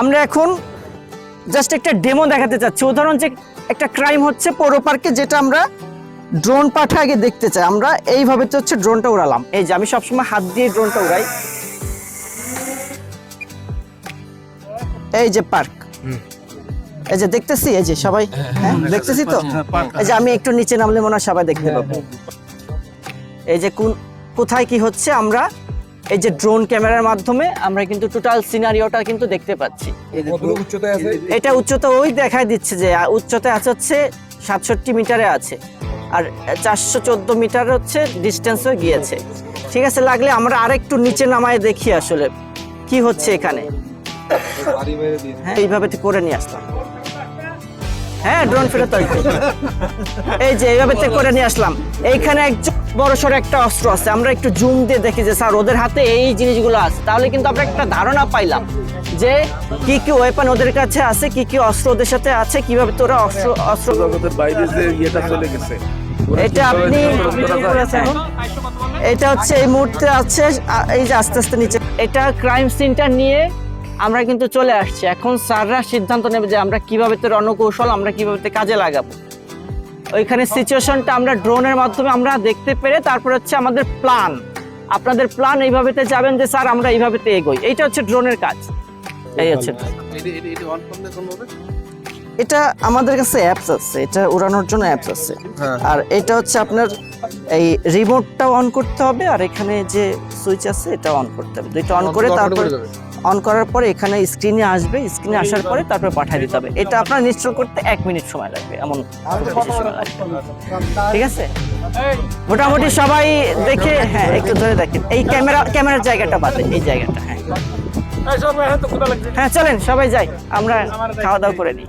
আমরা এখন জাস্ট একটা ডেমো দেখাতে চাচ্ছি। উদাহরণ যে একটা ক্রাইম হচ্ছে পৌর পার্কে যেটা আমরা ড্রোন পাঠা আগে দেখতে চাই। আমরা এইভাবে তো হচ্ছে ড্রোনটা উড়ালাম। এই যে আমি সবসময় হাত দিয়ে ড্রোনটা উড়াই। এই যে পার্ক এই যে দেখতেছি? এই যে সবাই? হ্যাঁ দেখতেছি তো? এই যে আমি একটু নিচে নামলে মনে হয় সবাই দেখতে পাবো। এই যে কোন কোথায় কি হচ্ছে আমরা এই যে ড্রোন ক্যামেরার মাধ্যমে আমরা কিন্তু টোটাল সিনারিওটা কিন্তু দেখতে পাচ্ছি। এটা উচ্চতা ওই দেখাই দিচ্ছে যে আহ, উচ্চতায় আছে হচ্ছে সাতষট্টি মিটারে আছে। আর চারশো চোদ্দ মিটার হচ্ছে ডিস্টেন্স হয়ে গিয়েছে। ঠিক আছে লাগলে আমরা আরেকটু নিচে নামায় দেখি আসলে কি হচ্ছে এখানে। হ্যাঁ এইভাবে তো করে নিয়ে আসলাম। হ্যাঁ ড্রোন ফেরত আসবে এই যে এইভাবে তো করে নিয়ে আসলাম। এইখানে একজন বড় সড়ো একটা অস্ত্র আছে। আমরা একটু জুম দিয়ে দেখি যে স্যার ওদের হাতে এই জিনিসগুলো আছে। তাহলে কিন্তু আমরা একটা ধারণা পাইলাম যে কি কি ওয়েপন ওদের কাছে আছে কি কি অস্ত্র ওদের সাথে আছে কীভাবে তোরা অস্ত্র অস্ত্র জগতের বাইরে যে ইয়েটা চলে গেছে। এটা আপনি এটা হচ্ছে এই মুহূর্তে আছে এই যে আস্তে আস্তে নিচে এটা ক্রাইম সিনটা নিয়ে আমরা কিন্তু চলে আসছি। এখন স্যাররা সিদ্ধান্ত নেবে যে আমরা কীভাবে তো রণকৌশল আমরা কীভাবে তো কাজে লাগাবো। ওইখানে সিচুয়েশনটা আমরা ড্রোনের মাধ্যমে আমরা দেখতে পেরে তারপর হচ্ছে আমাদের প্ল্যান আপনাদের প্ল্যান এইভাবেতে যাবেন যে স্যার আমরা এইভাবেতে এগোই। এইটা হচ্ছে ড্রোনের কাজ। এই হচ্ছে। এটা আমাদের কাছে অ্যাপস আছে। এটা উড়ানোর জন্য অ্যাপস আছে। হ্যাঁ। আর এটা হচ্ছে আপনার এই রিমোটটা অন করতে হবে আর এখানে যে সুইচ আছে এটা অন করতে হবে। দুইটা অন করে তারপর অন করার পরে এখানে স্ক্রিনে আসবে স্ক্রিনে আসার পরে তারপরে পাঠিয়ে দিতে হবে। এটা আপনার ইনস্টল করতে এক মিনিট সময় লাগবে এমন। ঠিক আছে? মোটামুটি সবাই দেখে হ্যাঁ একটু ধরে দেখেন। এই ক্যামেরা ক্যামেরার জায়গাটা বাদে এই জায়গাটা হ্যাঁ। হ্যাঁ চলেন সবাই যাই আমরা খাওয়া দাওয়া করে নিই।